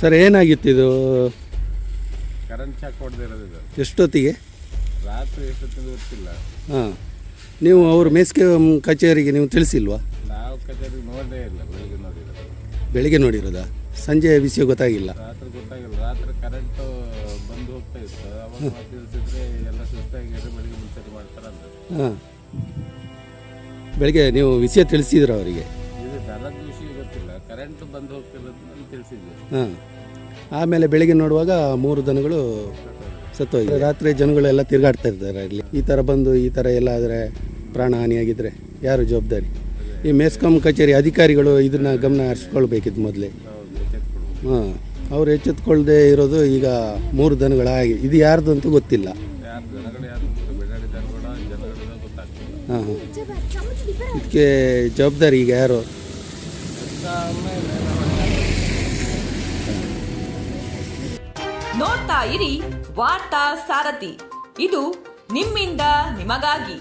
Sir ಏನಾಗಿತ್ತು ಇದು? Current shock ಹೊಡೆದಿರೋದು ಇದು. ಎಷ್ಟೊತ್ತಿಗೆ? ರಾತ್ರಿ ಎಷ್ಟೊತ್ತಿಂದ ಗೊತ್ತಿಲ್ಲ. ಹಾಂ. ನೀವು ಅವರು ಮೇಸ್ಕೆ ಕಚೇರಿಗೆ ನೀವು ತಿಳಿಸಿಲ್ವಾ? ನಾವು ಕಚೇರಿಗೆ ನೋಡೇ ಇಲ್ಲ ಬೆಳಿಗ್ಗೆ ನೋಡಿರೋದು ಬೆಳಿಗ್ಗೆ ನೋಡಿರೋದಾ? ಸಂಜೆ ವಿಷಯ ಗೊತ್ತಾಗಿಲ್ಲ. ರಾತ್ರಿ ಗೊತ್ತಾಗಿಲ್ಲ ರಾತ್ರಿ ಕರೆಂಟು ಬಂದು ಹೋಗ್ತಾ ಇತ್ತು. ಅವಾಗ ನಾವು ತಿಳಿಸಿದ್ರೆ ಎಲ್ಲ ಸುಸ್ತಾಗಿದ್ರೆ ಬೆಳಿಗ್ಗೆ ಮುಂಚೆ ಮಾಡ್ತಾರೆ ಅಂತ ಹಾಂ. ಬೆಳಿಗ್ಗೆ ನೀವು ವಿಷಯ ತಿಳಿಸಿದ್ರ ಅವರಿಗೆ. ಕರೆಂಟ್ ಬಂದು ತಿಳಿಸಿದ್ವಿ. ಹಾಂ. ಆಮೇಲೆ ಬೆಳಿಗ್ಗೆ ನೋಡುವಾಗ ಮೂರು ದನಗಳು ಸತ್ತೋಗಿದೆ. ರಾತ್ರಿ ಜನಗಳೆಲ್ಲ ತಿರುಗಾಡ್ತಾ ಇರ್ತಾರೆ ಇಲ್ಲಿ. ಈ ಥರ ಬಂದು ಈ ಥರ ಎಲ್ಲ ಆದರೆ ಪ್ರಾಣ ಹಾನಿಯಾಗಿದ್ದರೆ ಯಾರು ಜವಾಬ್ದಾರಿ? ಈ ಮೆಸ್ಕಾಂ ಕಚೇರಿ ಅಧಿಕಾರಿಗಳು ಇದನ್ನು ಗಮನ ಹರಿಸ್ಕೊಳ್ಬೇಕಿತ್ತು ಮೊದಲೇ. ಹಾಂ. ಅವ್ರು ಎಚ್ಚೆತ್ಕೊಳ್ಳದೆ ಇರೋದು ಈಗ ಮೂರು ದನಗಳಾಗಿ ಇದು ಯಾರ್ದು ಅಂತೂ ಗೊತ್ತಿಲ್ಲ. ಹಾಂ ಹಾಂ. ಇದಕ್ಕೆ ಜವಾಬ್ದಾರಿ ಈಗ ಯಾರು? ನೋಡ್ತಾ ಇರಿ ವಾರ್ತಾ ಸಾರಥಿ. ಇದು ನಿಮ್ಮಿಂದ ನಿಮಗಾಗಿ.